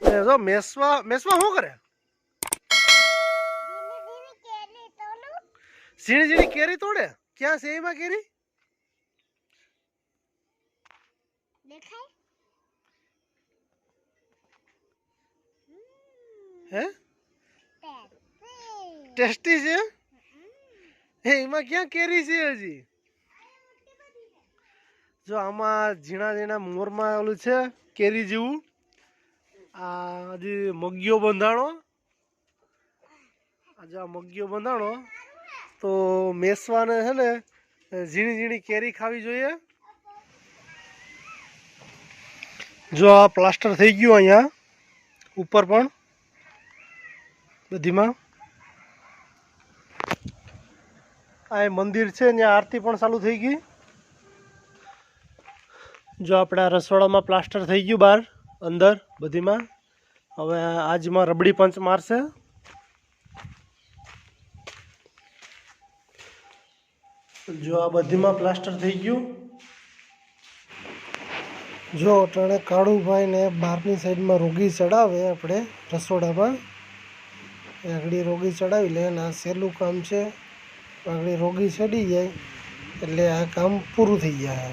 જો મેસવા મેસવા શું કરે? ઝીણી ઝીણી કેરી તોડે? ક્યાં છે એમાં કેરી? હે? ટેસ્ટી છે? હે, એમાં ક્યાં કેરી છે હજી? જો આમાં ઝીણા ઝીણા મોરમાં ઓલું છે, કેરી જેવું. આ હજી મગીઓ બંધાણો આજે આ મગીઓ બંધાણો, તો મેસવાને છે ને, ઝીણી ઝીણી કેરી ખાવી જોઈએ. જો આ પ્લાસ્ટર થઈ ગયું અહીંયા, ઉપર પણ, બધીમાં. આ મંદિર છે, ત્યાં આરતી પણ ચાલુ થઈ ગઈ. જો આપણે રસોડામાં પ્લાસ્ટર થઈ ગયું બહાર, અંદર, બધીમાં. હવે આજમાં રબડી પંચ મારશે. જો આ બધીમાં પ્લાસ્ટર થઈ ગયું. જો અટાણે કાળુભાઈ ને બહારની સાઈડમાં રોગી ચડાવે આપણે રસોડામાં. આગળ રોગી ચડાવી લે અને આ સહેલું કામ છે. આગળ રોગી ચડી જાય એટલે આ કામ પૂરું થઈ જાય.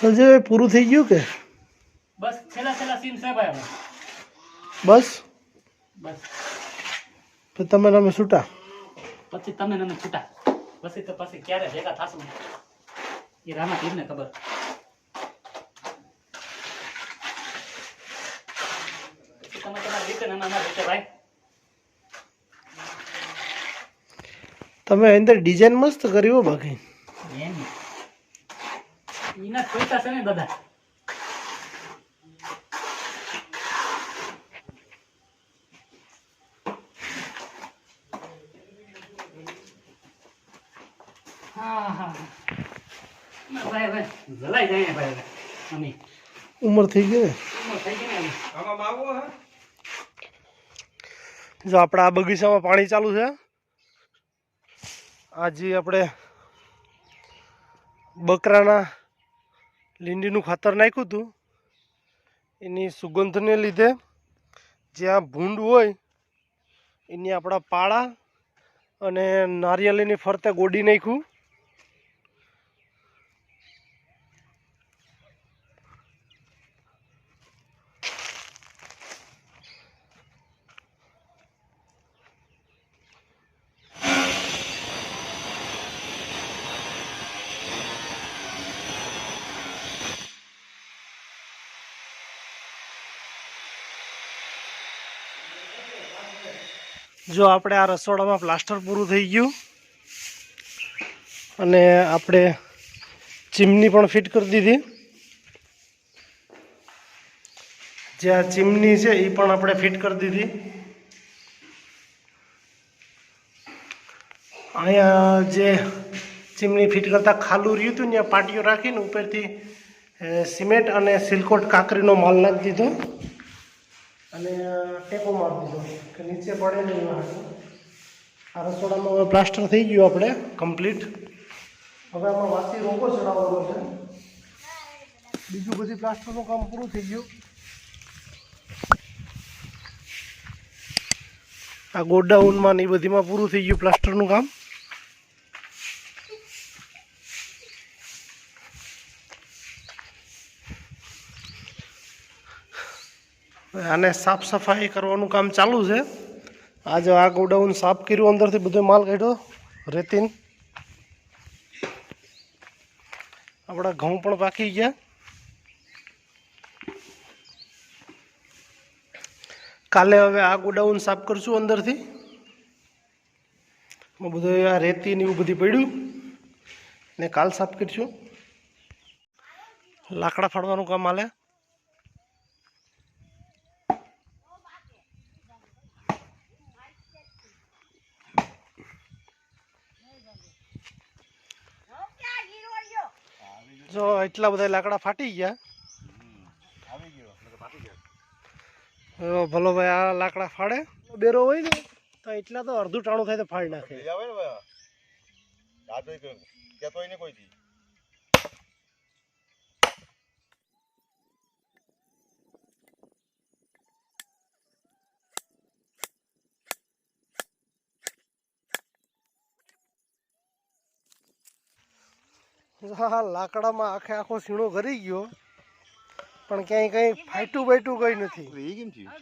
સંજયભાઈ, પૂરું થઈ ગયું કે? બસ છેલ્લા છેલ્લા સીન છે ભાઈ હવે. બસ બસ તો તમે તમે છૂટા પછી તમે મને છૂટા પછી તો પછી ક્યારે ભેગા થાશું એ રામા પીરને ખબર પછી તમે તમારી રીતે ને અમારી રીતે ભાઈ તમે અંદર ડિઝાઇન મસ્ત કરી હો બાકી એમ એના જ પૈસા છે ને બધા હા હા ના ભાઈ ભાઈ જલાઈ જાય ને ઉંમર થઈ ગઈ ને. જો આપણે આ બગીચામાં પાણી ચાલુ છે. આજે આપણે બકરાના લીંડીનું ખાતર નાખ્યું હતું એની સુગંધને લીધે જ્યાં ભૂંડ હોય એની આપણા પાળા અને નારિયેળીની ફરતે ગોડી નાખ્યું. જો આપણે આ રસોડામાં પ્લાસ્ટર પૂરું થઈ ગયું. અને આપણે ચીમની પણ ફિટ કરી દીધી. જે આ ચીમની છે એ પણ આપણે ફિટ કરી દીધી. અહીંયા જે ચીમની ફિટ કરતાં ખાલું રહ્યું હતું, ત્યાં પાટીઓ રાખીને ઉપરથી સિમેન્ટ અને સિલકોટ કાકરીનો માલ નાખી દીધો. અને ટેકો મારી દીધો કે નીચે પડે નહીં એવા આ રસોડામાં હવે પ્લાસ્ટર થઈ ગયું આપણે કમ્પ્લીટ હવે આમાં વાસી રોગો ચડાવવાનો છે. બીજું બધી પ્લાસ્ટરનું કામ પૂરું થઈ ગયું. આ ગોડાઉનમાં ને એ બધીમાં પૂરું થઈ ગયું પ્લાસ્ટરનું કામ. આને સાફ સફાઈ કરવાનું કામ ચાલુ છે. આજે આ ગોડાઉન સાફ કર્યું, અંદરથી બધો માલ કાઢ્યો, રેતીન. આપણા ઘઉં પણ પાકી ગયા. કાલે હવે આ ગોડાઉન સાફ કરશું અંદરથી. બધું આ રેતી ને એવું બધી પડ્યું. ને કાલ સાફ કરીશું. લાકડા ફાડવાનું કામ હાલે. જો એટલા બધા લાકડા ફાટી ગયા. હવે ભલો ભાઈ આ લાકડા ફાડે. બેરો હોય ને. તો એટલા તો અડધું ટાણું થાય તો ફાડી નાખે લઈ આવે ને ભાઈ રાત હોય કે- કહેતો હોય ને કોઈથી હા લાકડામાં આખે આખો સીણો ઘરી ગયો. પણ ક્યાંય કંઈ ફાઈટું બાટ્યું કંઈ નથી. એ કેમ થયું?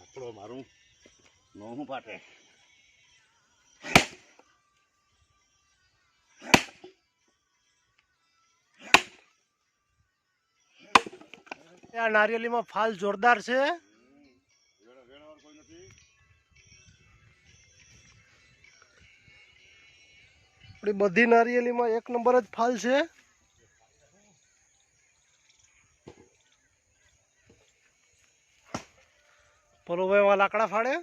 આપણો મારું. નોનું પાટે. આ નારિયેલીમાં ફાલ જોરદાર છે. આપણી બધી નારિયેલીમાં એક નંબર જ ફાલ છે પરોભાઈ માં લાકડા ફાડે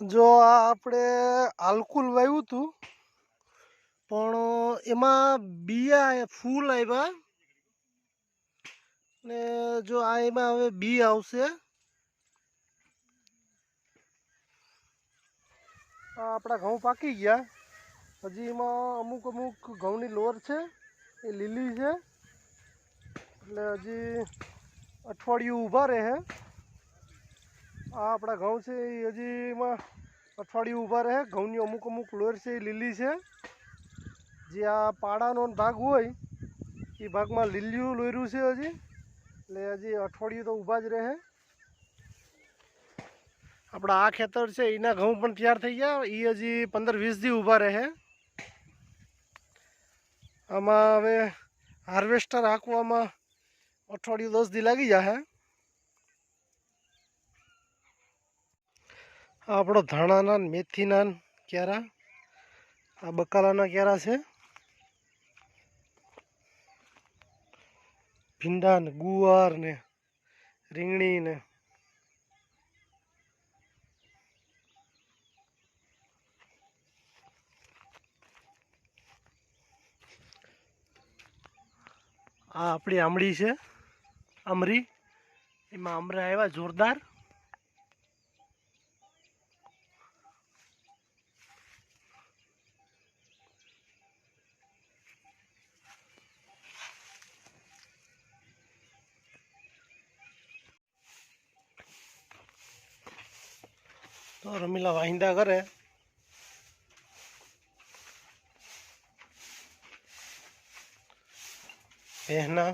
જો આ આપણે આલકુલ વાવ્યું હતું પણ એમાં બિયા ફૂલ આવ્યા ને જો આ એમાં હવે બી આવશે. આપણા ઘઉં પાકી ગયા. હજી એમાં અમુક અમુક ઘઉંની લોર છે, એ લીલી છે. એટલે હજી અઠવાડિયું ઊભા રહે. આ આપણા ઘઉં છે, એ હજી એમાં અઠવાડિયું ઊભા રહે. ઘઉંની અમુક અમુક લોર છે, એ લીલી છે. જે આ પાડાનો ભાગ હોય, એ ભાગમાં લીલિયું લોયરું છે હજી. એટલે હજી અઠવાડિયું તો ઊભા જ રહે. આપણા આ ખેતર છે, એના ઘઉં પણ તૈયાર થઈ ગયા. એ હજી પંદર વીસ દી ઊભા રહે. આમાં હવે હાર્વેસ્ટર હાંકવામાં અઠવાડિયું દસ દી લાગી જશે આ આપણો ધાણાના મેથીના ને ક્યારા? આ બકાલાના ક્યારા છે? ભીંડા ને ગુવાર ને રીંગણી ને આ આપણી આમળી છે, આમરી. એમાં આમરા આવ્યા જોરદાર. તો રમીલા વાહિંદા કરે પહેના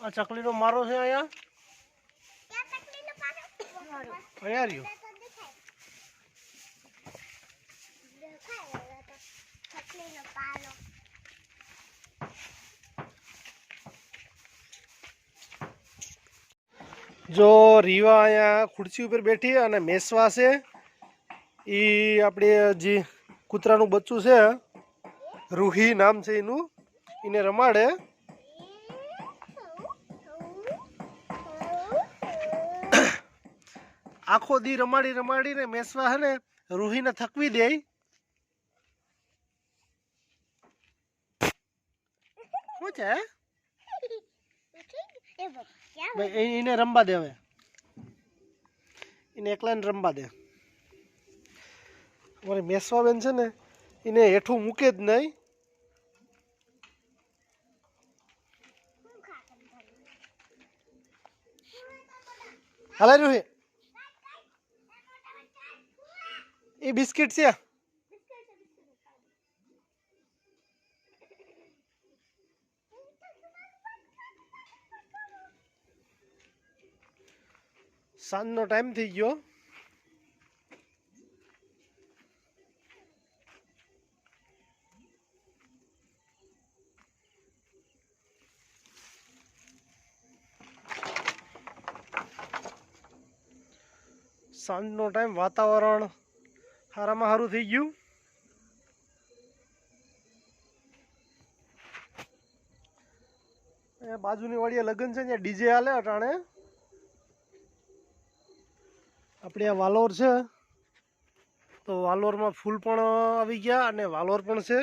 આ ચકલીનો મારો છે અહીંયા અહીંયા રહ્યો પાલો જો રીવા અહીંયા ખુરશી ઉપર બેઠી અને મેસવા છે એ આપણે જે કૂતરાનું બચ્ચું છે, રૂહી નામ છે એનું, એને રમાડે. આખો દી રમાડી રમાડીને મેસવા હે ને રૂહીને થકવી દે. શું છે? ભાઈ એને રમવા દે હવે. એને એકલાને રમવા દે. અમારી મેસવા બેન છે ને, એને હેઠું મૂકે જ નહીં. હાલે રૂહી. એ બિસ્કિટ છે. સાંજનો ટાઈમ થઈ ગયો. સાંજનો ટાઈમ વાતાવરણ સારામાં સારું થઈ ગયું. અહીંયા બાજુની વાળીએ લગ્ન છે ને ડીજે હાલે અટાણે. આપણે આ વાલોર છે. તો વાલોરમાં ફૂલ પણ આવી ગયા અને વાલોર પણ છે.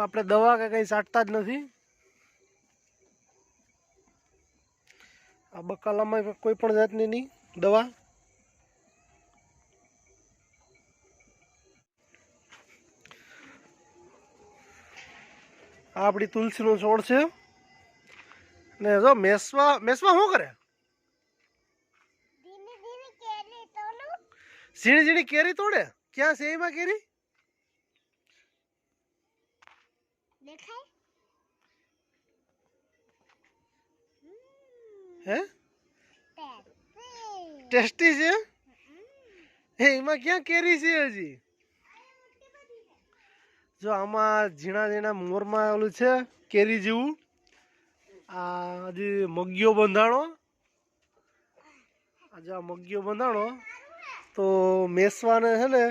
આપણે દવા કે કંઈ છાંટતા જ નથી. આ બકાલામાં કોઈ પણ જાતની નહીં, દવા. આ આપણી તુલસીનો છોડ છે. ને જો મેસવા મેસવા શું કરે? ઝીણી ઝીણી કેરી તોડે? ક્યાં છે એમાં કેરી? હે? ટેસ્ટી. ટેસ્ટી છે? હે એમાં ક્યાં કેરી છે હજી? જો આમાં ઝીણા ઝીણા મોરમાં ઓલું છે કેરી જેવું. આ હજી મગીઓ બંધાણો આજે આ મગીઓ બંધાણો તો મેસવાને છે ને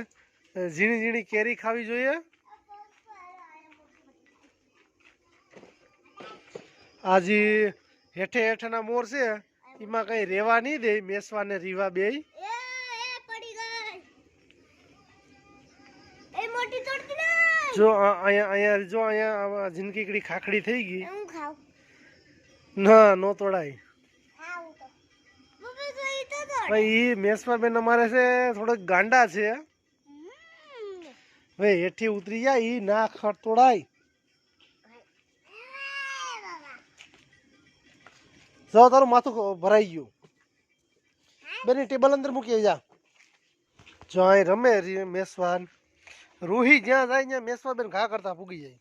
ઝીણી ઝીણી કેરી ખાવી જોઈએ. આજે હેઠે હેઠના મોર છે એમાં કઈ રેવા નહીં દે મેસવાને રીવા બે જો અહીંયા અહીંયા જો અહીંયા જિંદગીકડી ખાખડી થઈ ગઈ. ના નો તોડાય. ભાઈ ઈ મેસવા બેન અમારે છે થોડોક ગાંડા છે. ભાઈ હેઠી ઉતરી જાય ઈ ના ખ- તોડાય. જો તારું માથું ભરાઈ ગયું. બેની ટેબલ અંદર મૂકી જા જો અહીં રમે મેસવાન. રૂહી જ્યાં જાય ત્યાં મેસવા બેન ઘા કરતા ફૂગી જાય.